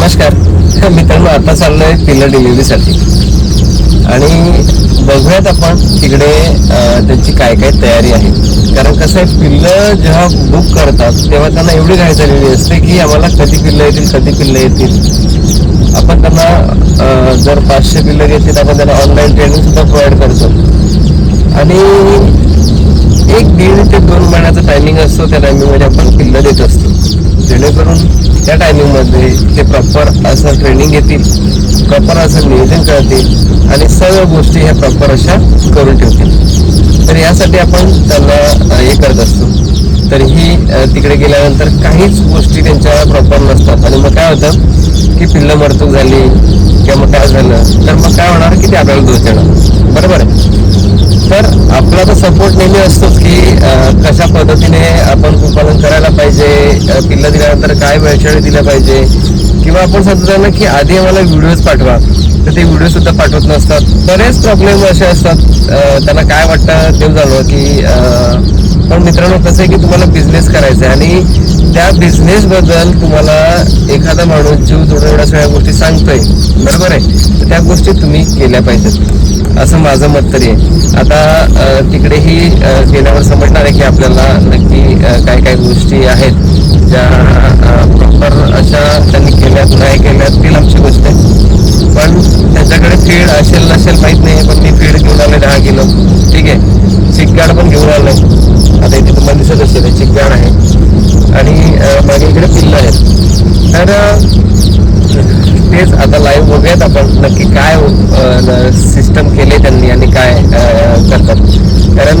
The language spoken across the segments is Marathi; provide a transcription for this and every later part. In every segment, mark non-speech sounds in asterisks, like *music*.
नमस्कार. *laughs* मित्रांनो आता चाललोय पिल्लं डिलिव्हरीसाठी. आणि बघूयात आपण तिकडे त्यांची काय काय तयारी आहे. कारण कसं आहे पिल्लं जेव्हा बुक करतात तेव्हा त्यांना एवढी घाई झालेली असते की आम्हाला कधी पिल्लं येतील कधी पिल्लं येतील. आपण त्यांना जर पाचशे पिल्लं घेतील आपण त्यांना ऑनलाईन ट्रेनिंग सुद्धा प्रोव्हाइड करतो. आणि एक दीड ते दोन महिन्याचा टायमिंग असतो त्या टायमिंगमध्ये आपण पिल्लं देत असतो. जेणेकरून त्या टायमिंगमध्ये ते प्रॉपर असं ट्रेनिंग घेतील प्रॉपर असं नियोजन करतील आणि सर्व गोष्टी ह्या प्रॉपर अशा करून ठेवतील. तर यासाठी आपण त्यांना हे करत असतो. तर ही तिकडे गेल्यानंतर काहीच गोष्टी त्यांच्या प्रॉपर नसतात. आणि मग काय होतं की पिल्लं मरतूक झाली किंवा मग काय झालं तर मग काय होणार की ते आपल्याला दोष देणार. बरोबर आहे? तर आपला तर सपोर्ट नेहमी असतोच की कशा पद्धतीने आपण कुपालन करायला पाहिजे पिल्ला पिल्लं दिल्यानंतर काय वेळच्यावेळी दिलं पाहिजे? किंवा आपण सांगतो की आधी आम्हाला व्हिडिओज पाठवा तर ते व्हिडिओ सुद्धा पाठवत नसतात. बरेच प्रॉब्लेम असे असतात. त्यांना काय वाटतं ते झालं की पण मित्रांनो कसं आहे की तुम्हाला बिझनेस करायचा आहे आणि त्या बिझनेसबद्दल तुम्हाला एखादा माणूस जीव जोडून एवढ्या सगळ्या गोष्टी सांगतोय. बरोबर आहे? तर त्या गोष्टी तुम्ही केल्या पाहिजेत. असं माझं मत तरी आहे. आता तिकडेही गेल्यावर समजणार आहे की आपल्याला नक्की काय काय गोष्टी आहेत ज्या प्रॉपर अशा त्यांनी केल्यात नाही केल्यात ती आमची गोष्ट आहे. पण त्याच्याकडे फीड असेल नसेल माहीत नाही पण मी फीड घेऊन आले दहा किलो. ठीक आहे? चिकगाड पण घेऊन आलो आता इथे तुम्हाला दिसत असेल हे गाण आहे. आणि मागे इकडे पिल्लं आहेत. तर तेच आता लाईव्ह बघूयात आपण नक्की काय सिस्टम केले त्यांनी आणि काय करतात. कारण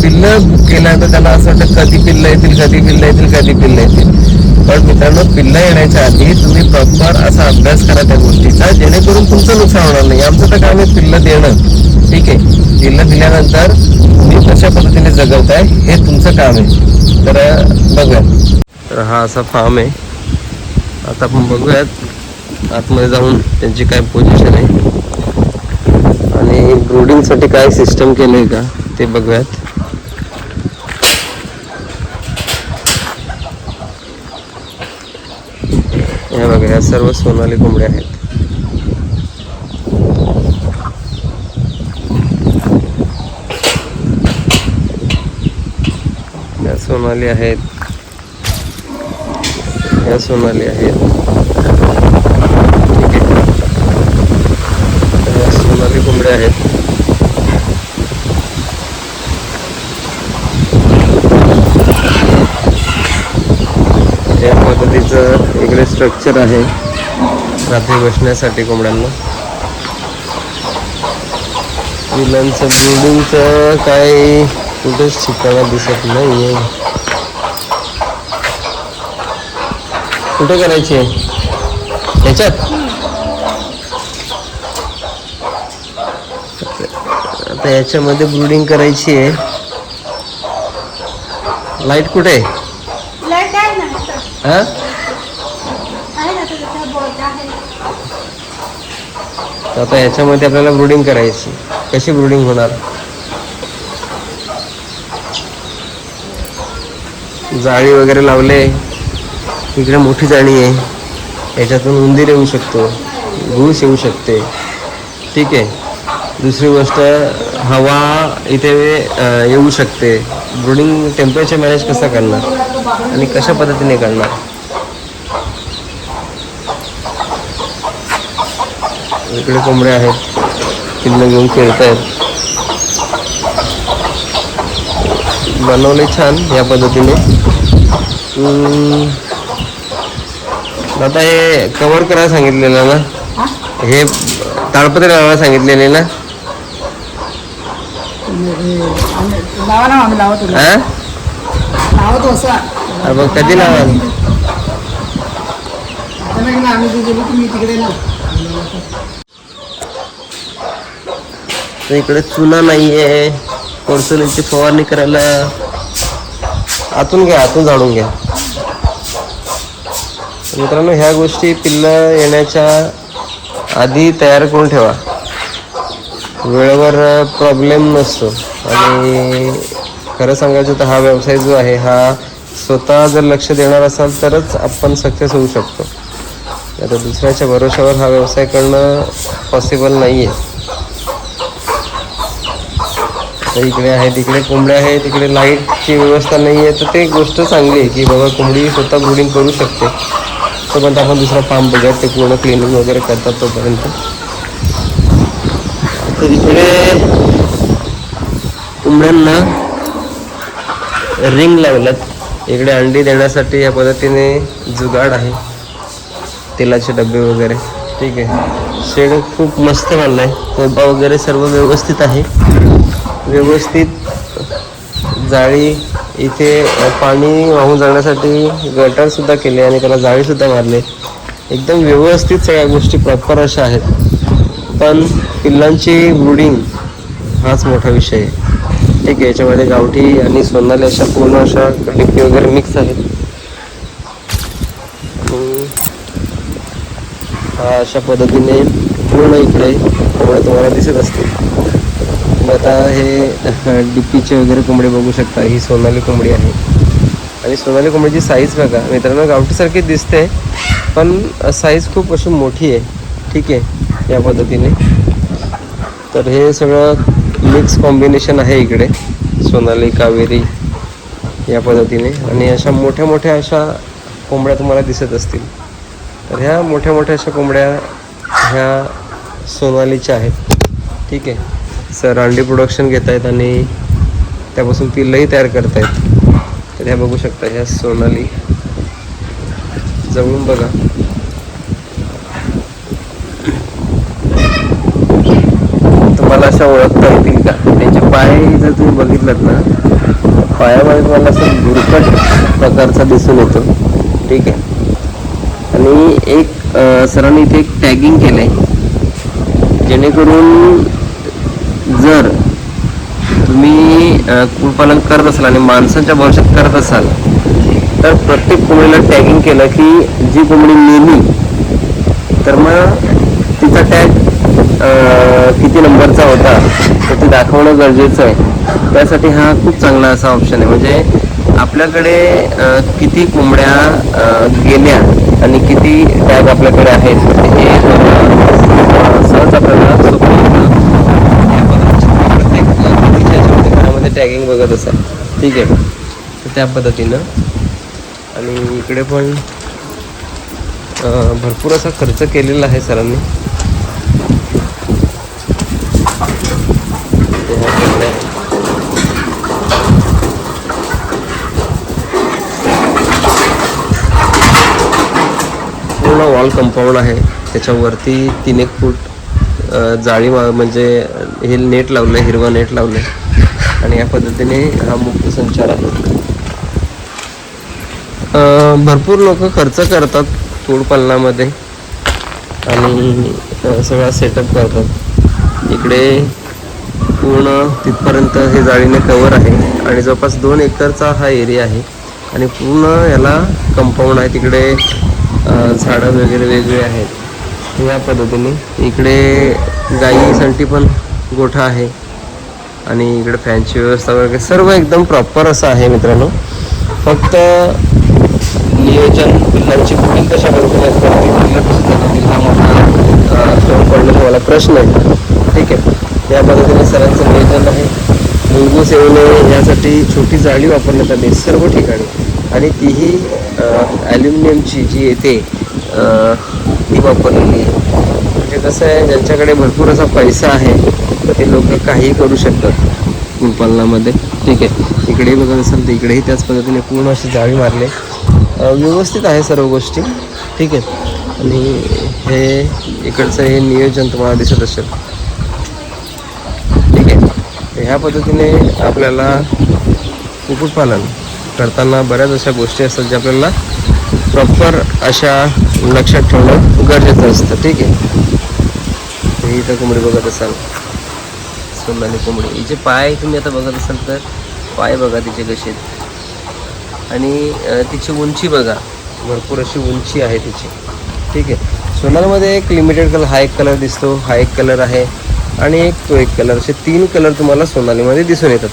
पिल्लं केल्यानंतर त्यांना असं वाटतं कधी पिल्लं येतील कधी पिल्लं येतील कधी पिल्लं येतील. पण मित्रांनो पिल्ला येण्याच्या आधी तुम्ही प्रॉपर असा अभ्यास करा त्या गोष्टीचा जेणेकरून तुमचं नुकसान होणार नाही. आमचं तर काम आहे पिल्लं देणं. ठीक आहे? पिल्लं दिल्यानंतर तुम्ही कशा पद्धतीने जगवताय हे तुमचं काम आहे. तर बघूया. तर हा असा फार्म आहे. आता आपण बघूयात आतमध्ये जाऊन त्यांची काय पोझिशन आहे. आणि ब्रोडिंगसाठी काय सिस्टम केलं आहे का ते बघूयात. बघा या सर्व सोनाली कोंबड्या आहेत. या सोनाली आहेत. या सोनाली आहेत. ठीक आहे. या सोनाली कोंबड्या आहेत. पद्धतीचं इकडे स्ट्रक्चर आहे. रात्री बसण्यासाठी कोंबड्यांना. पिलांचं बिल्डिंगचं काही कुठेच ठिकाणा दिसत नाहीये. कुठे करायची? आहे ह्याच्यात आता याच्यामध्ये ब्रुडिंग करायची आहे. लाइट कुठे? आहे लाइट आहे ना इथं. हा? आहे ना त्याच्या बोर्ड आहे तर आता याच्यामध्ये आपल्याला ब्रुडिंग करायची. कशी ब्रुडिंग होणार? जाळी वगैरे लावले. इकडे मोठी जाळी आहे. याच्यातून उंदीर येऊ शकतो. घुस येऊ शकते. ठीक आहे. दुसरी गोष्ट हवा इथे येऊ शकते. ब्रुडिंग टेम्परेचर मॅनेज कसं करणार? आणि कशा पद्धतीने करणार? इकडे कोंबडे आहेत. पिल्लं घेऊन खेळत आहेत बनवले छान या पद्धतीने. आता हे कव्हर करायला सांगितलेलं ना? हे ताडपत्री लावायला सांगितलेले ना? लावा हा मग कधी लावाल? तर इकडे चुना नाहीये. कोर्सोलीची फवारणी करायला. आतून घ्या आतून झाडून घ्या. मित्रांनो ह्या गोष्टी पिल्लं येण्याच्या आधी तयार करून ठेवा. वेळेवर प्रॉब्लेम नसतो. आणि खरं सांगायचं तर हा व्यवसाय जो आहे हा स्वतः जर लक्ष देणार असाल तरच आपण सक्सेस होऊ शकतो. आता दुसऱ्याच्या भरोश्यावर हा व्यवसाय करणं पॉसिबल नाही आहे इकडे आहे तिकडे कोंबड्या आहे तिकडे लाईटची व्यवस्था नाही आहे तर ते गोष्ट चांगली आहे की बाबा कोंबडी स्वतः ब्रुडिंग करू शकते. तोपर्यंत आपण दुसरा फार्म बघूया ते पूर्ण क्लिनिंग वगैरे करतात तोपर्यंत. तर इकडे कोंबड्यांना रिंग लावल्यात. इकडे अंडी देण्यासाठी या पद्धतीने जुगाड आहे. तेलाचे डबे वगैरे. ठीक आहे. शेड खूप मस्त बांधला आहे. कोबा वगैरे सर्व व्यवस्थित आहे. व्यवस्थित जाळी इथे पाणी वाहून जाण्यासाठी गटरसुद्धा केले आणि त्याला जाळीसुद्धा मारले. एकदम व्यवस्थित सगळ्या गोष्टी प्रॉपर अशा आहेत. पण पिल्लांची ब्रुडिंग हाच मोठा विषय आहे. ठीक आहे याच्यामध्ये गावठी आणि सोनाली अशा पूर्ण अशा लिपी वगैरे मिक्स आहेत आणि हा अशा पद्धतीने पूर्ण इकडे कोंबड्या तुम्हाला दिसत असतील. आता हे डिप्पीचे वगैरे कोंबडे बघू शकता. ही सोनाली कोंबडी आहे. आणि सोनाली कोंबडीची साईज बघा. मित्रांनो गावठीसारखी दिसते पण साईज खूप अशी मोठी आहे. ठीक आहे या पद्धतीने. तर हे सगळं मिक्स कॉम्बिनेशन आहे इकडे. सोनाली कावेरी या पद्धतीने. आणि अशा मोठ्या मोठ्या अशा कोंबड्या तुम्हाला दिसत असतील. तर ह्या मोठ्या मोठ्या अशा कोंबड्या ह्या सोनालीच्या आहेत. ठीक आहे. सर अंडी प्रोडक्शन घेत आहेत आणि त्यापासून पिल्लंही तयार करत आहेत तर ह्या बघू शकता ह्या सोनाली. जवळून बघा. तुम्हाला अशा ओळखता येतील का? त्यांचे पाय जर तुम्ही बघितलात ना पायामध्ये तुम्हाला असं गुरकट प्रकारचा दिसून येतो. ठीक आहे. आणि एक सरांनी इथे एक टॅगिंग केलं आहे जेणेकरून जर तुम्ही अं, कुक्कुटपालन करत असाल आणि माणसांच्या भविष्यात करत असाल तर प्रत्येक कोंबडीला टॅगिंग केलं की जी कोंबडी मेली तर मग तिचा टॅग किती नंबरचा होता तर ते दाखवणं गरजेचं आहे. त्यासाठी हा खूप चांगला असा ऑप्शन आहे. म्हणजे आपल्याकडे किती कोंबड्या गेल्या आणि किती टॅग आपल्याकडे आहेत? म्हणजे हे सहज आपल्याला प्रत्येक घरामध्ये टॅगिंग बघत असाल ठीक आहे. त्या पद्धतीनं. आणि इकडे पण भरपूर असा खर्च केलेला आहे सरांनी ते ह्या कोंबड्या आहेत. पूर्ण वॉल कंपाऊंड आहे. त्याच्यावरती तीन एक फूट जाळी म्हणजे हे नेट लावलं हिरवं नेट लावलं आणि या पद्धतीने हा मुक्त संचार आहे. भरपूर लोक खर्च करतात तोडपालनामध्ये आणि सगळा सेटअप करतात. इकडे पूर्ण तिथपर्यंत हे जाळीने कवर आहे. आणि जवळपास दोन एकरचा हा एरिया आहे. आणि पूर्ण याला कंपाऊंड आहे. तिकडे झाडं वगैरे वेगळे आहेत. या पद्धतीने इकडे गाईसाठी पण गोठा आहे. आणि इकडे फॅनची व्यवस्था वगैरे सर्व एकदम प्रॉपर असं आहे मित्रांनो. फक्त नियोजन पिल्लांची बुकिंग कशा पद्धतीने पिल्लं हा मोठा पडण्याचा मला प्रश्न आहे. ठीक आहे. या पद्धतीने सरांचं नियोजन आहे. मूलभूत सेवने यासाठी छोटी जाळी वापरण्यात आली सर्व ठिकाणी. आणि तीही ॲल्युमिनियमची जी येते ती वापरलेली आहे. म्हणजे कसं आहे ज्यांच्याकडे भरपूर असा पैसा आहे तर ते लोक काहीही करू शकतात. कुंपालनामध्ये ठीक आहे. इकडेही बघत असाल तर इकडेही त्याच पद्धतीने पूर्ण अशी जाळी मारली व्यवस्थित आहे सर्व गोष्टी. ठीक आहे. आणि हे इकडचं हे नियोजन तुम्हाला दिसत असेल. ठीक आहे. ह्या पद्धतीने आपल्याला कुक्कुटपालन करताना बऱ्याच अशा गोष्टी असतात ज्या आपल्याला प्रॉपर अशा लक्षात ठेवणं गरजेचं असतं. ठीक आहे? तर इथं कोंबडी बघत असाल. सोनाली कोंबडी. हिचे पाय तुम्ही आता बघत असाल तर पाय बघा तिचे कसे आणि तिची उंची बघा. भरपूर अशी उंची आहे तिची. ठीक आहे? सोनालमध्ये एक लिमिटेड कलर हा एक कलर दिसतो हा एक कलर आहे. आणि एक तो एक कलर असे तीन कलर तुम्हाला सोनालीमध्ये दिसून येतात.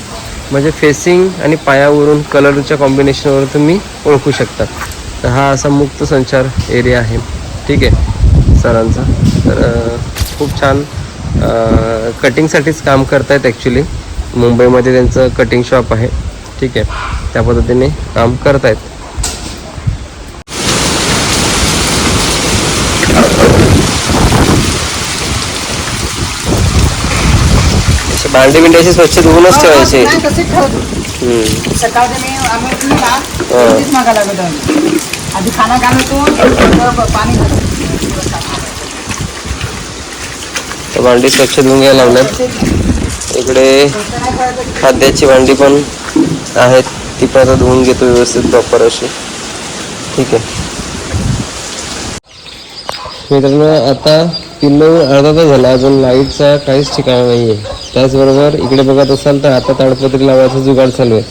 म्हणजे फेसिंग आणि पायावरून कलरच्या कॉम्बिनेशनवर तुम्ही ओळखू शकता. तर हा असा मुक्त संचार एरिया आहे. ठीक आहे सरांचा. तर खूप छान कटिंगसाठीच काम करतायत ॲक्च्युली मुंबईमध्ये त्यांचं कटिंग शॉप आहे. ठीक आहे त्या पद्धतीने काम करतायत. भांडी बिंडी अशी स्वच्छ धुवूनच ठेवायची. नाही, तसेच ठेवतो. हम्म. सकाळचे मी आम्ही उठली ना हा. तेच मागा लागत आम्ही. आधी खाना घालतो नंतर पाणी घालतो तर भांडी स्वच्छ धुवून घ्यायला लावल्यात इकडे खाद्याची भांडी पण आहेत. ती पण आता धुवून घेतो व्यवस्थित प्रॉपर अशी. ठीक आहे. मित्रांनो आता पिल्लू अर्धा तास झाला. अजून लाईटचा काहीच ठिकाणा नाही आहे त्याचबरोबर इकडे बघत असाल तर आता ताडपत्री लावायचा जुगाड चालू आहे.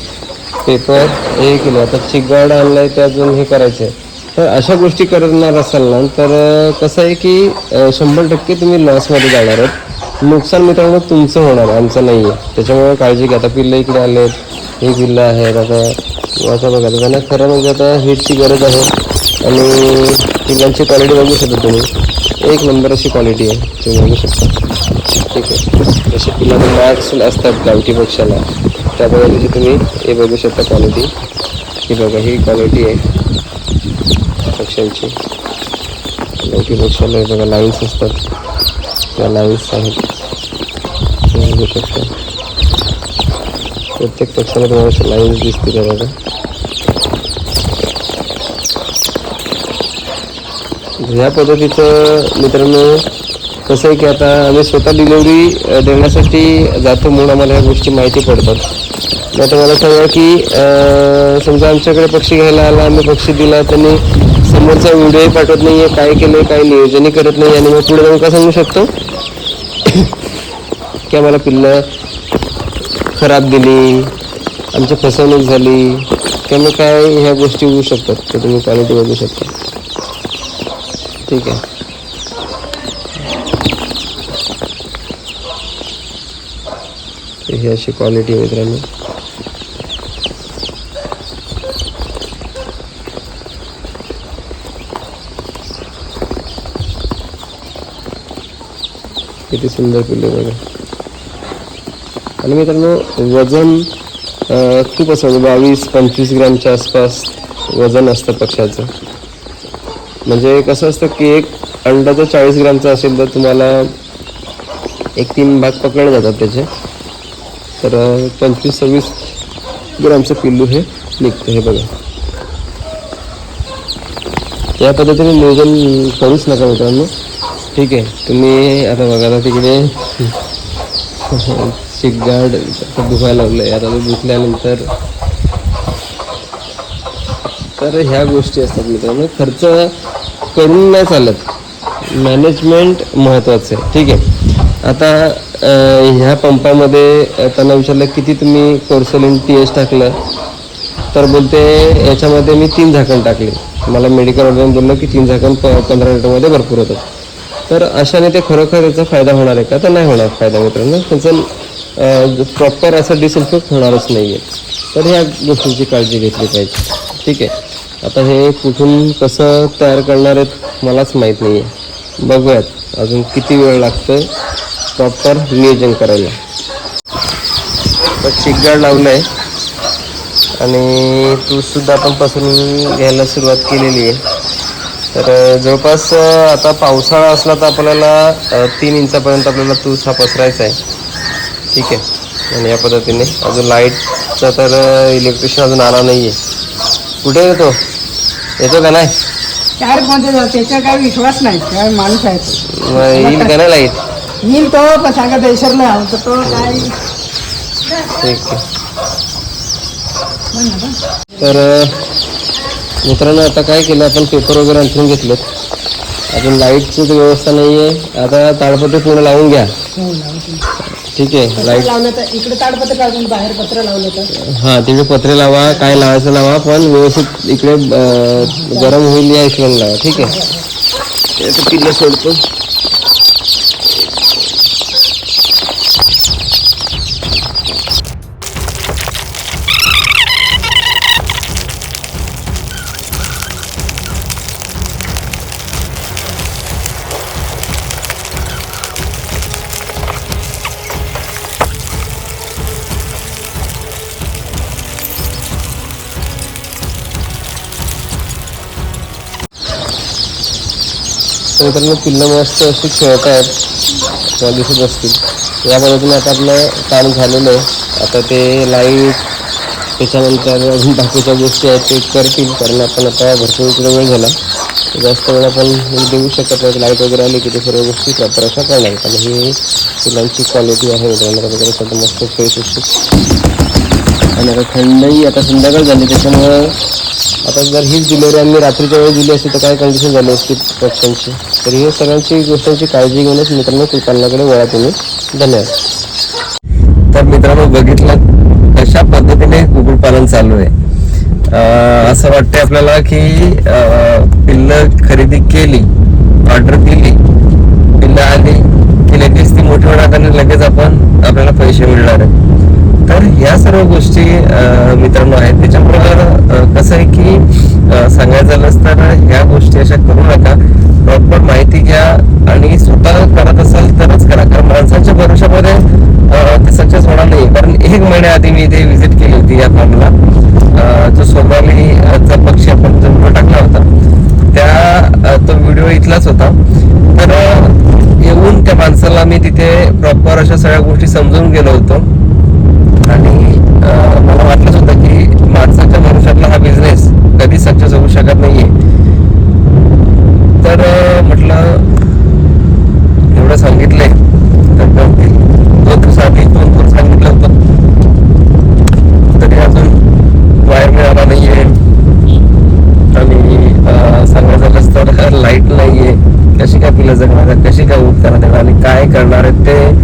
पेपर हे केलं. आता चिकगार आणलं आहे ते अजून हे करायचं आहे तर अशा गोष्टी करणार असाल ना तर कसं आहे की शंभर टक्के तुम्ही लॉसमध्ये जाणार आहात. नुकसान मित्रांनो तुमचं होणार आमचं नाही आहे त्याच्यामुळे काळजी घ्या. आता पिल्लं इकडे आलेत हे पिल्लं आहेत. आता आता बघा आता त्यांना खरं म्हणजे आता हीटची गरज आहे. आणि पिल्लांची क्वालिटी बघू शकता तुम्ही. एक नंबर अशी क्वालिटी आहे. तुम्ही बघू शकता. ठीक आहे. जसे पिल्लांना मॅक्स असतात गावठी पक्षाला त्या पद्धतीची तुम्ही हे बघू शकता क्वालिटी ही बघा ही क्वालिटी आहे. पक्ष्यांची. गावठी पक्षाला हे बघा लाईन्स असतात. त्या लाईन्स आहेत. बघू शकता प्रत्येक पक्षाला तुम्हाला लाईन्स दिसतील बघा. ह्या पद्धतीचं मित्रांनो कसं आहे की आता आम्ही स्वतः डिलिव्हरी देण्यासाठी जातो म्हणून आम्हाला ह्या गोष्टी माहिती पडतात. मग आता मला सांगा की समजा आमच्याकडे पक्षी घ्यायला आला आम्ही पक्षी दिला त्यांनी समोरचा व्हिडिओही पाठवत नाही आहे काय केलं काय नियोजनही करत नाही आणि मग पुढे जाऊन का सांगू शकतो? *coughs* की आम्हाला पिल्लं खराब दिली आमची फसवणूक झाली त्यामुळे काय ह्या गोष्टी होऊ शकतात तर तुम्ही क्वालिटी बघू शकता. ठीक आहे. तर ही अशी क्वालिटी आहे मित्रांनो. किती सुंदर पिल्ले बघा. आणि मित्रांनो वजन खूप असं बावीस पंचवीस ग्रॅमच्या आसपास वजन असतं पक्षाचं म्हणजे कसं असतं की एक अंडा जर चाळीस ग्रॅमचा असेल तर तुम्हाला एक तीन भाग पकडले जातात त्याचे. तर पंचवीस सव्वीस ग्रामचं पिल्लू हे निघतं हे बघा. या पद्धतीने नियोजन करूच नका मित्रांनो. ठीक आहे तुम्ही आता बघा आता तिकडे *laughs* शिकगाड दुखायला दुखायला आहे आता ते दुखल्यानंतर तर ह्या गोष्टी असतात मित्रांनो. खर्च करून नाही चालत. मॅनेजमेंट महत्त्वाचं आहे. ठीक आहे. आता ह्या पंपामध्ये त्यांना विचारलं किती तुम्ही कोर्सोलिन टी एस टाकलं? तर बोलते याच्यामध्ये मी तीन झाकण टाकले. मला मेडिकल ऑर्डर बोललं की तीन झाकण प पंधरा लिटरमध्ये भरपूर होतं तर अशाने ते खरोखर त्याचा फायदा होणार आहे का? तर नाही होणार फायदा मित्रांनो. त्याचं प्रॉपर असं डिसइन्फेक्ट होणारच नाही आहे तर ह्या गोष्टींची काळजी घेतली पाहिजे. ठीक आहे. आता हे कुठून कसं तयार करणार आहेत मलाच माहीत नाही आहे बघूयात. अजून किती वेळ लागतोय? प्रॉपर नियोजन करायला. चिकगाड लावलं आहे आणि तूसुद्धा आपण पसरून घ्यायला सुरुवात केलेली आहे. तर जवळपास आता पावसाळा असला तर आपल्याला तीन इंचापर्यंत आपल्याला तूस हा पसरायचा आहे. ठीक आहे. आणि या पद्धतीने अजून लाईटचा तर इलेक्ट्रिशियन अजून आला नाही आहे कुठे येतो येतो का नाही? काही विश्वास नाही. काय माणूस आहे येईल का नाही लाइट? येईल तो पण तर तो काय? ठीक आहे. तर मित्रांनो आता काय केलं आपण पेपर वगैरे अंथरून घेतलेत. अजून लाईटची तर व्यवस्था नाही आहे आता ताडपत्री पूर्ण लावून घ्या. हो. ठीक आहे लाइट इकडे ताडपत्र काढून बाहेर पत्र लावलं तर? हा तिकडे पत्रे लावा काय लावायचं लावा पण व्यवस्थित इकडे गरम होईल या हिशोबाने लावा. ठीक आहे. ते आता पिल्लं सोडतो. तर मित्रांनो पिल्लं मस्त अशी खेळत आहेत. किंवा दिसत असतील. या पद्धतीने आता आपलं काम झालेलं आहे. आता ते लाइट त्याच्यानंतर अजून बाकीच्या गोष्टी आहेत ते करतील. कारण आपण आता भरपूर इकडे वेळ झाला. जास्त वेळ आपण देऊ शकत नाही. लाइट वगैरे आली की ते सर्व गोष्टी प्रॉपर अशा करणार. नाही कारण ही फुलांची क्वालिटी आहे मित्रांनो. वगैरे सगळं मस्त फ्रेश असते. आणि आता थंडही आता संध्याकाळ झाली त्याच्यामुळं आता जर हीच डिलिव्हरी आम्ही रात्रीच्या वेळी दिली असती तर काय कंडिशन झाली असती पक्ष्यांची? तर हे सगळ्यांची गोष्टींची काळजी घेऊनच मित्रांनो कुलपालनाकडे वळा तुम्ही. धन्यवाद. तर मित्रांनो बघितलं कशा पद्धतीने कुक्कुटपालन चालू आहे. असं वाटतंय आपल्याला की पिल्ल पिल्लं खरेदी केली ऑर्डर दिली पिल्लं आली की लगेच ती मोठी होणार आणि लगेच आपण आपल्याला पैसे मिळणार आहे तर ह्या सर्व गोष्टी मित्रांनो आहेत. त्याच्यामुळं कसं आहे की सांगायचं झालंच तर ह्या गोष्टी अशा करू नका. प्रॉपर माहिती घ्या आणि स्वतः करत असाल तरच करा. कारण माणसाच्या भरोशामध्ये ते सक्सेस होणार नाही. कारण एक महिन्याआधी मी इथे व्हिजिट केली होती या फॉर्मला जो सोनालीचा पक्षी आपण जो व्हिडिओ टाकला होता. त्या तो व्हिडिओ इथलाच होता. तर येऊन त्या माणसाला मी तिथे प्रॉपर अशा सगळ्या गोष्टी समजून गेलो होतो. मला वाटलंच होतं की माणसाच्या मनुष्यातला हा बिझनेस कधी सक्सेस होऊ शकत नाहीये. तर म्हटलं एवढं सांगितलंय. तर करतील दोन दिवसाआधी दोन दोन सांगितलं होतं. तरी अजून वायर मिळाला नाहीये. आणि सांगायचं रस्त्यावर तर लाइट नाहीये. कशी काय पिलं जगणार कशी काय उपचार देणार आणि काय करणार आहेत ते